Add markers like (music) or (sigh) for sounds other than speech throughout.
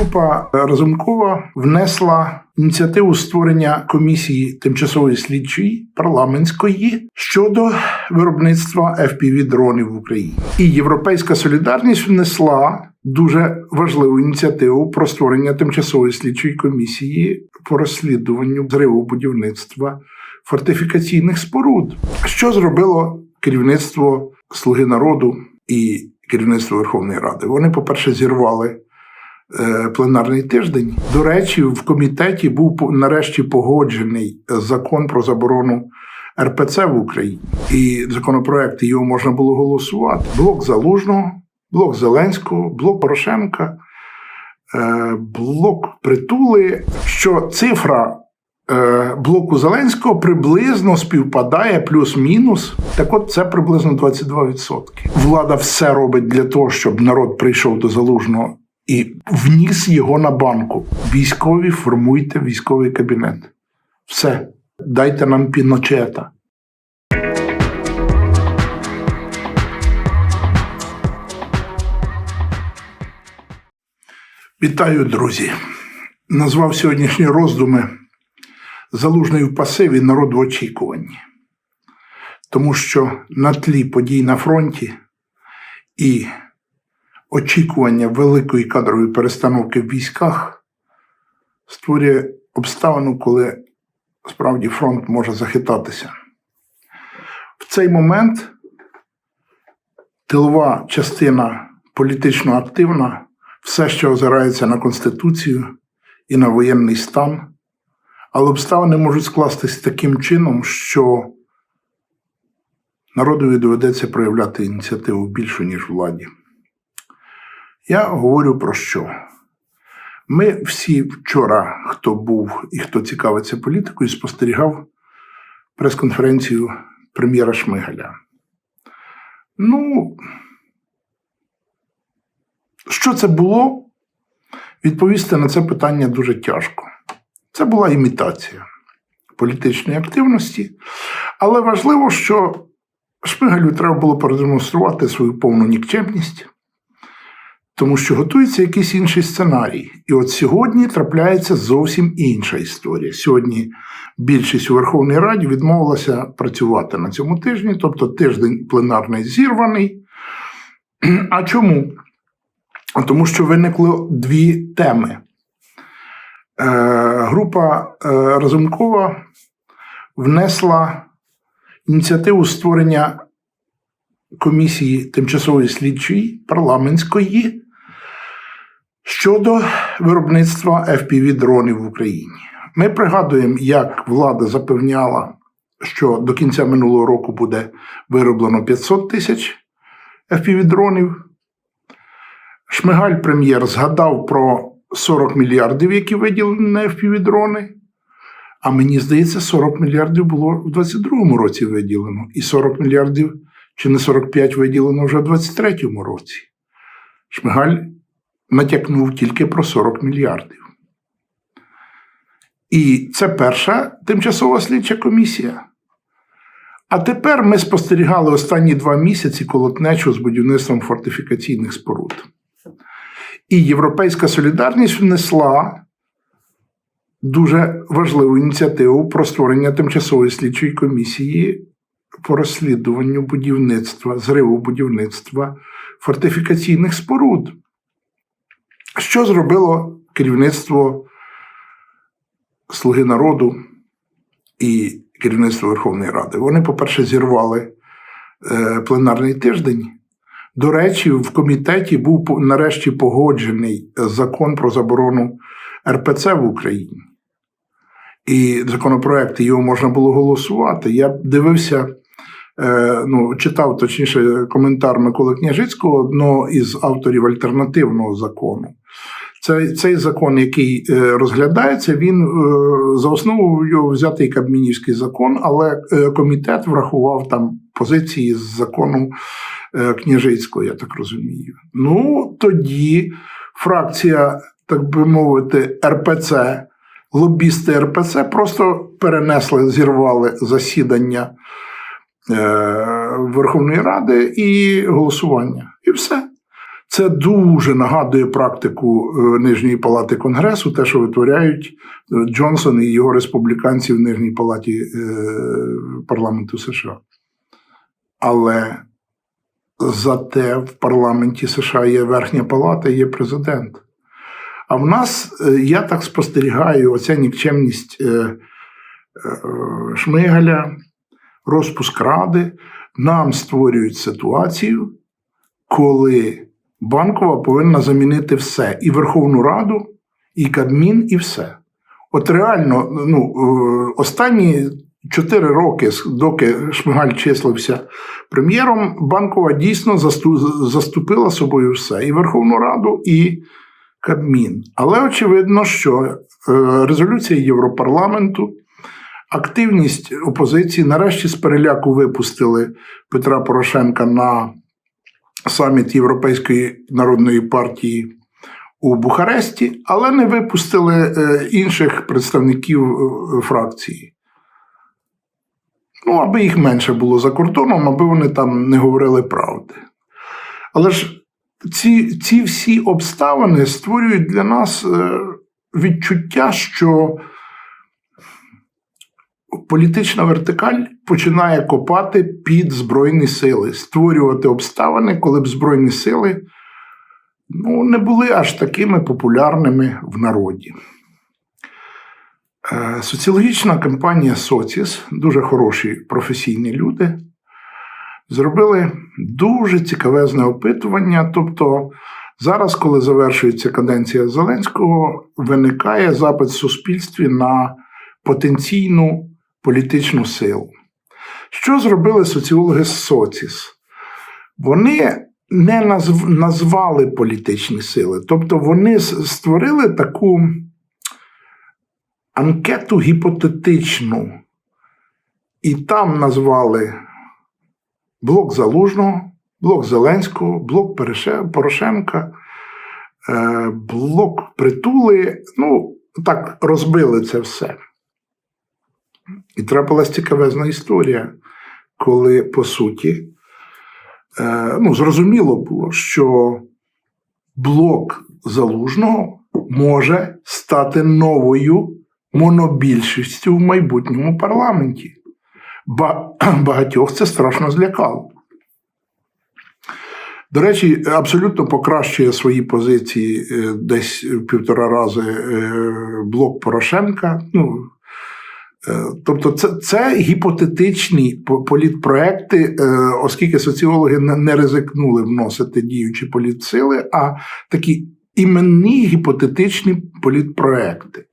Група Разумкова внесла ініціативу створення комісії тимчасової слідчої парламентської щодо виробництва fpv дронів в Україні. І Європейська солідарність внесла дуже важливу ініціативу про створення тимчасової слідчої комісії по розслідуванню зриву будівництва фортифікаційних споруд. Що зробило керівництво Слуги народу і керівництво Верховної Ради? Вони, по-перше, зірвали е, пленарний тиждень. До речі, в комітеті був нарешті погоджений закон про заборону РПЦ в Україні. І законопроект його можна було голосувати. Блок Залужного, блок Зеленського, блок Порошенка, е, блок Притули. Що цифра е, блоку Зеленського приблизно співпадає плюс-мінус. Так от це приблизно 22%. Влада все робить для того, щоб народ прийшов до залужного і вніс його на банку. Військові формуйте військовий кабінет. Все, дайте нам піночета. Вітаю, друзі! Назвав сьогоднішні роздуми залужний в пасиві народ в очікуванні. Тому що на тлі подій на фронті і очікування великої кадрової перестановки в військах створює обставину, коли справді фронт може захитатися. В цей момент тилова частина політично активна все ще озирається на Конституцію і на воєнний стан, але обставини можуть скластись таким чином, що народові доведеться проявляти ініціативу більшу, ніж владі. Я говорю про що? Ми всі вчора, хто був і хто цікавиться політикою, спостерігав прес-конференцію прем'єра Шмигаля. Ну, що це було? Відповісти на це питання дуже тяжко. Це була імітація політичної активності, але важливо, що Шмигалю треба було продемонструвати свою повну нікчемність, тому що готується якийсь інший сценарій. І от сьогодні трапляється зовсім інша історія. Сьогодні більшість у Верховній Раді відмовилася працювати на цьому тижні, тобто тиждень пленарний зірваний. А чому? Тому що виникли дві теми. Е, група е, Разумкова внесла ініціативу створення комісії тимчасової слідчої парламентської щодо виробництва fpv дронів в Україні. Ми пригадуємо, як влада запевняла, що до кінця минулого року буде вироблено 500 тисяч fpv дронів. Шмигаль прем'єр згадав про 40 мільярдів, які виділені на FPV-дрони. А мені здається, 40 мільярдів було в 2022 році виділено, і 40 мільярдів чи не 45 виділено вже в 2023 році. Шмигаль натякнув тільки про 40 мільярдів. І це перша тимчасова слідча комісія. А тепер ми спостерігали останні два місяці колотнечу з будівництвом фортифікаційних споруд. І Європейська солідарність внесла дуже важливу ініціативу про створення тимчасової слідчої комісії по розслідуванню будівництва, зриву будівництва фортифікаційних споруд. Що зробило керівництво Слуги народу і керівництво Верховної Ради? Вони, по-перше, зірвали е, пленарний тиждень. До речі, в комітеті був нарешті погоджений закон про заборону РПЦ в Україні. І законопроект його можна було голосувати. Я дивився, е, ну, читав точніше коментар Миколи Княжицького, одного із авторів альтернативного закону. Цей, цей закон, який е, розглядається, він е, за основу його взятий Кабмінівський закон, але е, комітет врахував там позиції з закону Княжицького, я так розумію. Ну, тоді фракція, так би мовити, РПЦ, лобісти РПЦ просто перенесли, зірвали засідання Верховної Ради і голосування. І все. Це дуже нагадує практику е, Нижньої палати Конгресу, те, що витворяють е, Джонсон і його республіканці в Нижній палаті е, парламенту США. Але зате в парламенті США є верхня палата є президент. А в нас, я так спостерігаю, оця нікчемність Шмигаля, розпуск ради, нам створюють ситуацію, коли банкова повинна замінити все: і Верховну Раду, і Кабмін, і все. От реально, ну, е, останні чотири роки, доки Шмигаль числився прем'єром, банкова дійсно заступила собою все: і Верховну Раду, і Кабмін. Але очевидно, що е, резолюція Європарламенту, активність опозиції нарешті з переляку випустили Петра Порошенка на саміт Європейської народної партії у Бухаресті, але не випустили е, інших представників е, фракції. Ну, аби їх менше було за кордоном, аби вони там не говорили правди. Але ж ці, ці всі обставини створюють для нас е, відчуття, що політична вертикаль починає копати під Збройні сили, створювати обставини, коли б Збройні сили ну, не були аж такими популярними в народі. Е, Соціологічна компанія Соціс, дуже хороші професійні люди, зробили дуже цікавезне опитування. Тобто, зараз, коли завершується каденція Зеленського, виникає запит в суспільстві на потенційну політичну силу. Що зробили соціологи з Соціс? Вони не назв- назвали політичні сили, тобто вони створили таку анкету гіпотетичну, і там назвали блок Залужного, блок Зеленського, блок Порошенка, е, блок Притули. Ну, так розбили це все. І трапилась цікавезна історія, коли по суті, е, ну, зрозуміло було, що блок залужного може стати новою монобільшістю в майбутньому парламенті. Ба- (clears throat) багатьох це страшно злякало. До речі, абсолютно покращує свої позиції е, десь в півтора рази е, блок Порошенка. Ну, Тобто, це, це гіпотетичні політпроекти, е, оскільки соціологи не, не ризикнули вносити діючі політсили, а такі іменні гіпотетичні політпроекти.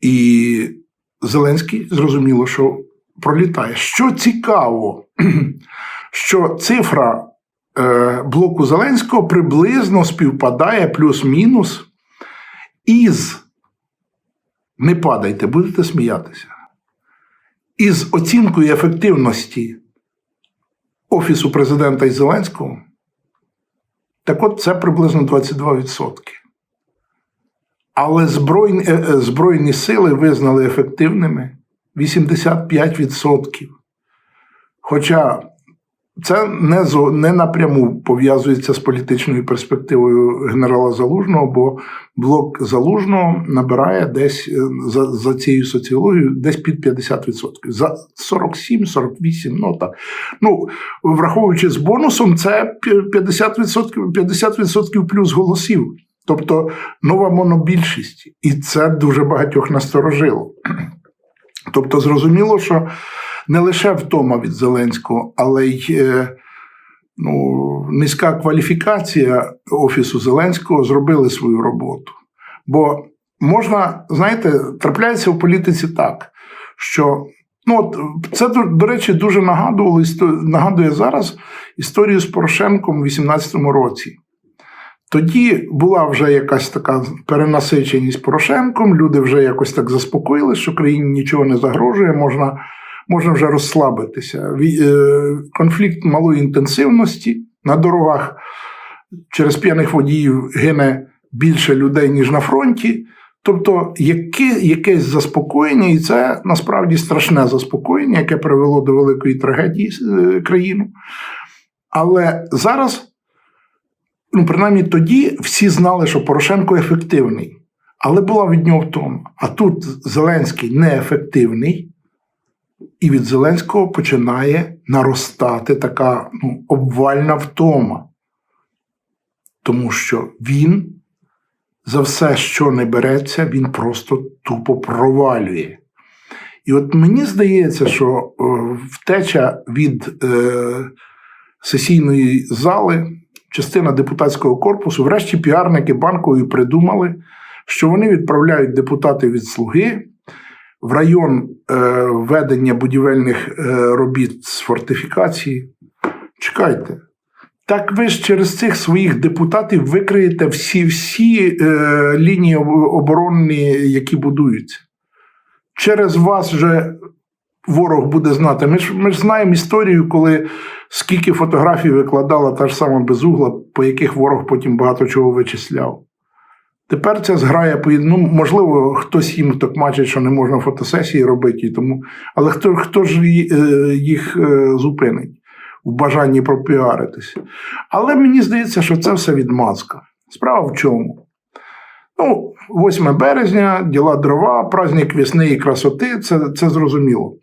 І Зеленський зрозуміло, що пролітає. Що цікаво, (clears throat) що цифра е, блоку Зеленського приблизно співпадає плюс-мінус із не падайте, будете сміятися. Із оцінкою ефективності Офісу президента і Зеленського, так от це приблизно 22%. Але Збройні, е, е, Збройні сили визнали ефективними 85%. Хоча це не, не напряму пов'язується з політичною перспективою генерала Залужного, бо блок Залужного набирає десь е, за, за цією соціологією десь під 50%. За 47-48, ну так. Ну, враховуючи з бонусом, це 50%, 50% плюс голосів. Тобто нова монобільшість. І це дуже багатьох насторожило. Тобто, зрозуміло, що не лише втома від Зеленського, але й е, ну, низька кваліфікація Офісу Зеленського зробили свою роботу. Бо можна, знаєте, трапляється в політиці так, що ну, от, це, до, речі, дуже нагадувало, нагадує зараз історію з Порошенком у 2018 році. Тоді була вже якась така перенасиченість Порошенком, люди вже якось так заспокоїлися, що країні нічого не загрожує, можна, можна вже розслабитися. Е, Конфлікт малої інтенсивності на дорогах через п'яних водіїв гине більше людей, ніж на фронті. Тобто яке, якесь заспокоєння, і це насправді страшне заспокоєння, яке привело до великої трагедії е, країну. Але зараз ну, принаймні тоді всі знали, що Порошенко ефективний, але була від нього втома. А тут Зеленський неефективний, і від Зеленського починає наростати така ну, обвальна втома. Тому що він за все, що не береться, він просто тупо провалює. І от мені здається, що е, втеча від е, сесійної зали, частина депутатського корпусу, врешті піарники банкові придумали, що вони відправляють депутатів від слуги в район е, ведення будівельних е, робіт з фортифікації. Чекайте. Так ви ж через цих своїх депутатів викриєте всі всі е, лінії об- оборонні, які будуються. Через вас вже ворог буде знати. Ми ж, ми ж знаємо історію, коли скільки фотографій викладала та ж сама безугла, по яких ворог потім багато чого вичисляв. Тепер ця зграя. Ну, можливо, хтось їм токмачить, що не можна фотосесії робити, тому. але хто, хто ж е, їх е, зупинить в бажанні пропіаритися? Але мені здається, що це все відмазка. Справа в чому? Ну, 8 березня, діла дрова, праздник весни і красоти це, це зрозуміло.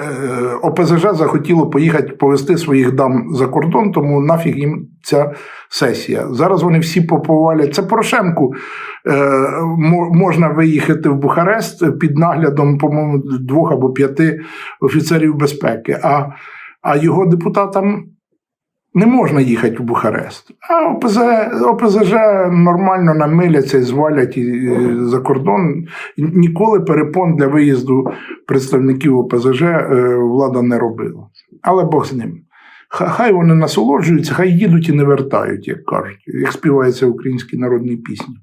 Е, ОПЗЖ захотіло поїхати повести своїх дам за кордон, тому нафіг їм ця сесія. Зараз вони всі поповалять. Це Порошенку е, можна виїхати в Бухарест під наглядом, по-моєму, двох або п'яти офіцерів безпеки. А, а його депутатам не можна їхати в Бухарест. А ОПЗ, ОПЗЖ нормально намиляться і звалять е, за кордон. Ніколи перепон для виїзду представників ОПЗЖ е, влада не робила. Але Бог з ним. Хай вони насолоджуються, хай їдуть і не вертають, як кажуть, як співається в українській народній пісні.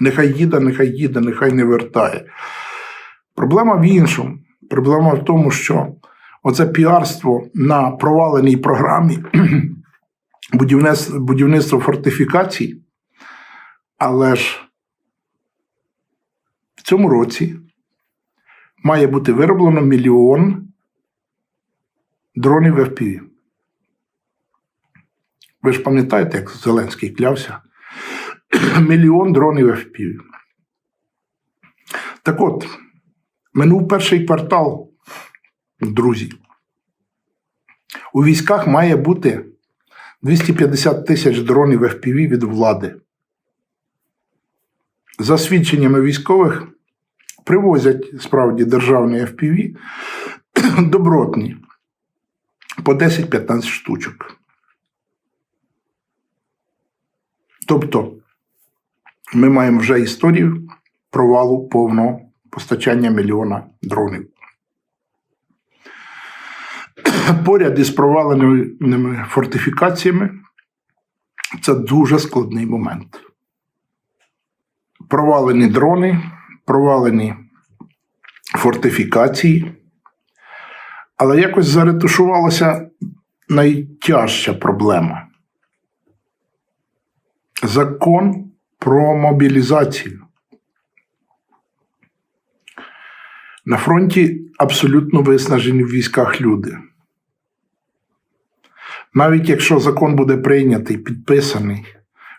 Нехай їде, нехай їде, нехай не вертає. Проблема в іншому. Проблема в тому, що оце піарство на проваленій програмі (clears throat) будівництво, фортифікацій, але ж в цьому році має бути вироблено мільйон дронів FPV. Ви ж пам'ятаєте, як Зеленський клявся? (clears throat) Мільйон дронів FPV. Так от, минув перший квартал, друзі. У військах має бути 250 тисяч дронів FPV від влади. За свідченнями військових, привозять справді державні FPV (clears throat) добротні по 10-15 штучок. Тобто ми маємо вже історію провалу повного постачання мільйона дронів. (coughs) Поряд із проваленими фортифікаціями це дуже складний момент. Провалені дрони, провалені фортифікації, але якось заретушувалася найтяжча проблема. Закон про мобілізацію. На фронті абсолютно виснажені в військах люди. Навіть якщо закон буде прийнятий, підписаний,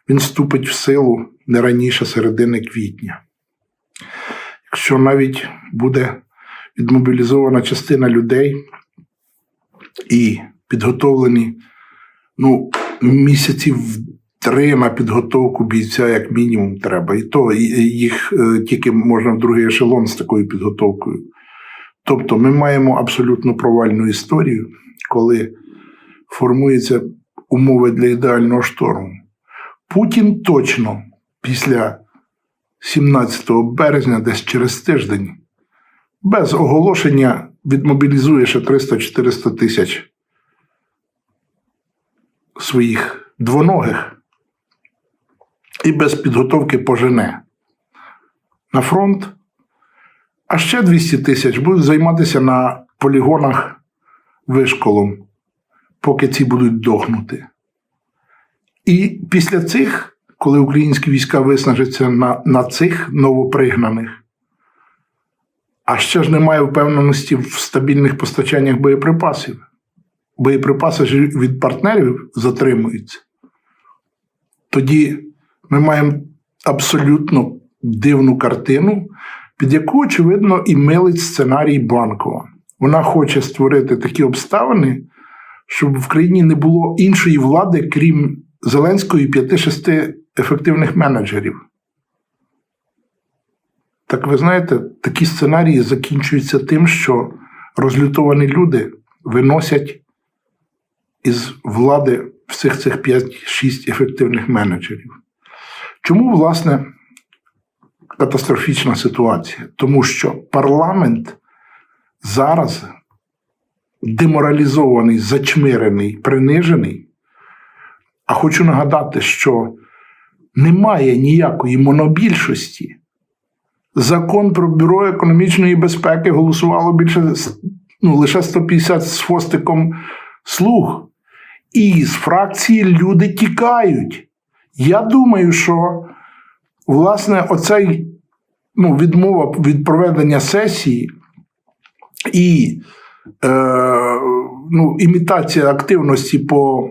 він вступить в силу не раніше середини квітня. Якщо навіть буде відмобілізована частина людей і підготовлені ну, місяців три на підготовку бійця, як мінімум, треба. І то їх е, тільки можна в другий ешелон з такою підготовкою. Тобто ми маємо абсолютно провальну історію, коли формуються умови для ідеального шторму. Путін точно після 17 березня, десь через тиждень, без оголошення відмобілізує ще 300-400 тисяч своїх двоногих і без підготовки пожене на фронт. А ще 200 тисяч будуть займатися на полігонах вишколом, поки ці будуть дохнути. І після цих, коли українські війська виснажаться на, на цих новопригнаних, а ще ж немає впевненості в стабільних постачаннях боєприпасів. Боєприпаси ж від партнерів затримуються. тоді ми маємо абсолютно дивну картину, під яку, очевидно, і милить сценарій Банкова. Вона хоче створити такі обставини, щоб в країні не було іншої влади, крім Зеленського і п'яти-шести ефективних менеджерів. Так ви знаєте, такі сценарії закінчуються тим, що розлютовані люди виносять із влади всіх цих 5-6 ефективних менеджерів. Чому, власне, катастрофічна ситуація? Тому що парламент зараз деморалізований, зачмирений, принижений. А хочу нагадати, що немає ніякої монобільшості. Закон про бюро економічної безпеки голосувало більше ну, лише 150 з хвостиком слуг. І з фракції люди тікають. Я думаю, що власне оцей ну, відмова від проведення сесії і ну, імітація активності по,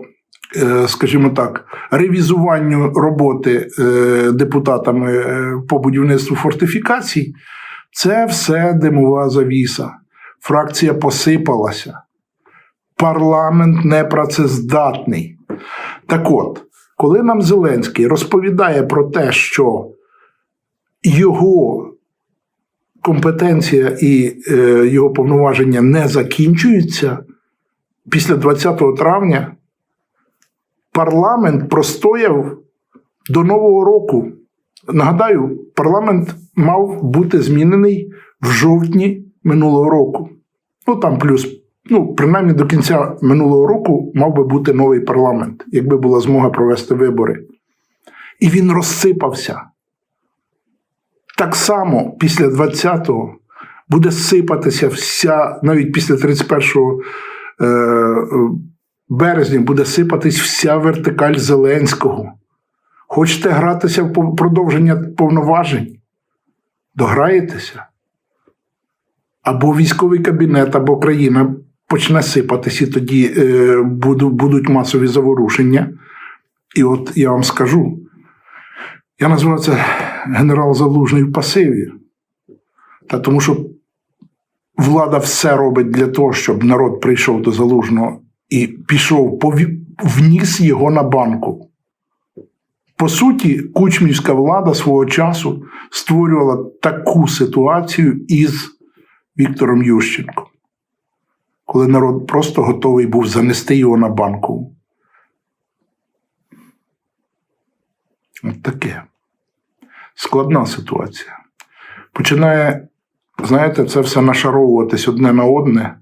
е, скажімо так, ревізуванню роботи е, депутатами е, по будівництву фортифікацій, це все димова завіса. Фракція посипалася. Парламент непрацездатний. Так от, коли нам Зеленський розповідає про те, що його компетенція і е, його повноваження не закінчуються після 20 травня, парламент простояв до Нового року. Нагадаю, парламент мав бути змінений в жовтні минулого року. Ну там плюс, ну, принаймні до кінця минулого року мав би бути новий парламент, якби була змога провести вибори. І він розсипався. Так само після 20-го буде сипатися вся, навіть після 31 е, березня буде сипатись вся вертикаль Зеленського. Хочете гратися в продовження повноважень? Дограєтеся? Або військовий кабінет, або країна почне сипатись, і тоді е, буду, будуть масові заворушення. І от я вам скажу, я назвав це генерал Залужний в пасиві. Та тому що влада все робить для того, щоб народ прийшов до залужного і пішов, вніс його на банку. По суті, кучмівська влада свого часу створювала таку ситуацію із Віктором Ющенком, коли народ просто готовий був занести його на банку. От таке. Складна ситуація. Починає, знаєте, це все нашаровуватись одне на одне.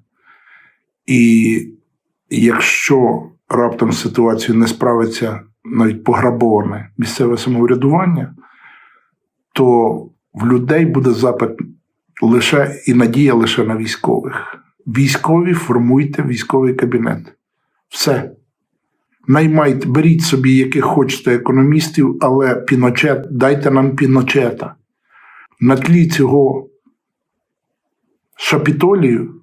І якщо раптом з ситуацією не справиться навіть пограбоване місцеве самоврядування, то в людей буде запит лише і надія лише на військових. Військові формуйте військовий кабінет. Все. Наймайте, беріть собі, яких хочете економістів, але піночет, дайте нам піночета. На тлі цього шапітолію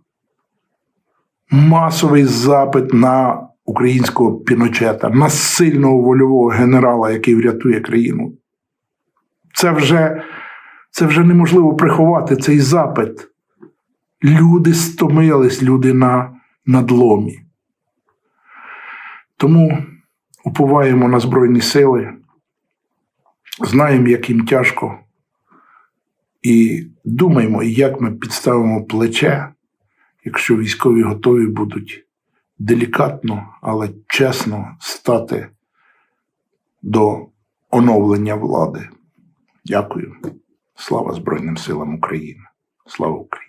масовий запит на українського піночета, на сильного вольового генерала, який врятує країну. Це вже, це вже неможливо приховати цей запит. Люди стомились, люди на надломі. Тому уповаємо на Збройні Сили, знаємо, як їм тяжко, і думаємо, як ми підставимо плече, якщо військові готові будуть делікатно, але чесно стати до оновлення влади. Дякую. Слава Збройним силам України. Слава Україні!